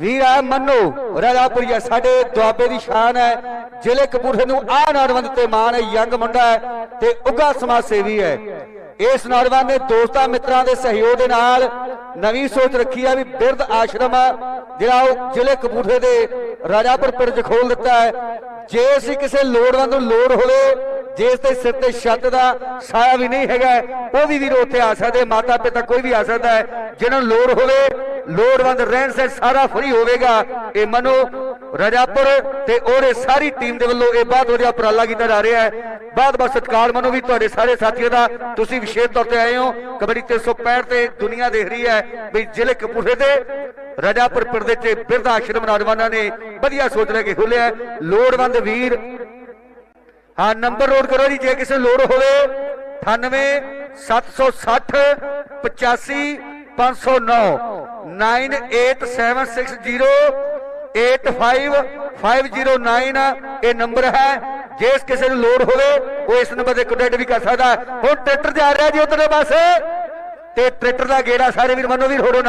ਵੀਰ ਆ ਮੰਨੋ ਰਾਜਾਪੁਰੀਆ ਸਾਡੇ ਦੁਆਬੇ ਦੀ ਸ਼ਾਨ ਹੈ, ਜ਼ਿਲ੍ਹੇ ਕਪੂਰਥਲੇ ਨੂੰ ਆ ਨੌਜਵਾਨ ਤੇ ਮਾਣ ਹੈ, ਯੰਗ ਮੁੰਡਾ ਹੈ ਤੇ ਉੱਗਾ ਸਮਾਜ ਸੇਵੀ ਹੈ। ਇਸ ਨੌਜਵਾਨ ਨੇ ਦੋਸਤਾਂ ਮਿੱਤਰਾਂ ਦੇ ਸਹਿਯੋਗ ਦੇ ਨਾਲ ਨਵੀਂ ਸੋਚ ਰੱਖੀ ਆ ਵੀ ਬਿਰਧ ਆਸ਼ਰਮ ਜਿਹੜਾ ਉਹ ਜ਼ਿਲ੍ਹੇ ਕਪੂਰਥਲੇ ਦੇ ਰਾਜਾਪੁਰ ਪਿੰਡ 'ਚ ਖੋਲ ਦਿੱਤਾ ਹੈ। ਜੇ ਅਸੀਂ ਕਿਸੇ ਲੋੜਵੰਦ ਨੂੰ ਲੋੜ ਹੋਵੇ ਜਿਸ ਤੇ ਸਿਰ ਤੇ ਛੱਤ ਦਾ ਸਾਇਆ ਵੀ ਨਹੀਂ ਹੈਗਾ, ਉਹ ਵੀ ਵੀਰ ਉੱਥੇ ਆ ਸਕਦੇ ਮਾਤਾ ਪਿਤਾ ਕੋਈ ਵੀ ਆ ਸਕਦਾ ਹੈ, ਜਿਹਨਾਂ ਨੂੰ ਲੋੜ ਹੋਵੇ ਲੋੜਵੰਦ ਰਹਿਣ ਸਹਿਣ ਸਾਰਾ ਫਰੀ ਹੋਵੇਗਾ। ਇਹ ਮਨੋ ਰਜਾਪੁਰ ਤੇ ਉਹਦੇ ਸਾਰੀ ਟੀਮ ਦੇ ਵੱਲੋਂ ਇਹ ਬਹੁਤ ਵਧੀਆ ਉਪਰਾਲਾ ਕੀਤਾ ਜਾ ਰਿਹਾ ਹੈ। ਬਹੁਤ ਬਹੁਤ ਸਤਿਕਾਰ ਮਨੋ ਵੀ ਤੁਹਾਡੇ ਸਾਰੇ ਸਾਥੀਆਂ ਦਾ। ਤੁਸੀਂ ਵਿਸ਼ੇਸ਼ ਤੌਰ ਤੇ ਆਏ ਹੋ। ਕਬੱਡੀ 365 ਤੇ ਦੁਨੀਆ ਦੇਖ ਰਹੀ ਹੈ ਵੀ ਜ਼ਿਲ੍ਹੇ ਕਪੂਰਥਲੇ ਦੇ ਰਜਾਪੁਰ ਪਿੰਡ ਦੇ ਚ ਬਿਰਧ ਆਸ਼ਰਮ ਨੌਜਵਾਨਾਂ ਨੇ ਵਧੀਆ ਸੋਚ ਲੈ ਕੇ ਖੋਲਿਆ ਲੋੜਵੰਦ ਵੀਰ, ਹਾਂ ਨੰਬਰ ਨੋਟ ਕਰੋ ਜੀ, ਜੇ ਕਿਸੇ ਲੋੜ ਹੋਵੇ। 98 760 85 509 98760 85509 ਇਹ ਨੰਬਰ ਹੈ। ਜੇ ਕਿਸੇ ਨੂੰ ਲੋੜ ਹੋਵੇ, ਉਹ ਇਸ ਨੰਬਰ ਤੇ ਕੰਟੈਕਟ ਵੀ ਕਰ ਸਕਦਾ ਹੈ। ਹੁਣ ਟਰੈਕਟਰ ਆ ਰਿਹਾ ਜੀ ਉਧਰਲੇ ਪਾਸੇ। ਤੇ ਟਰੈਕਟਰ ਦਾ ਗੇੜਾ ਸਾਰੇ ਵੀਰ, ਮੰਨੋ ਵੀਰ ਹੋੜੋ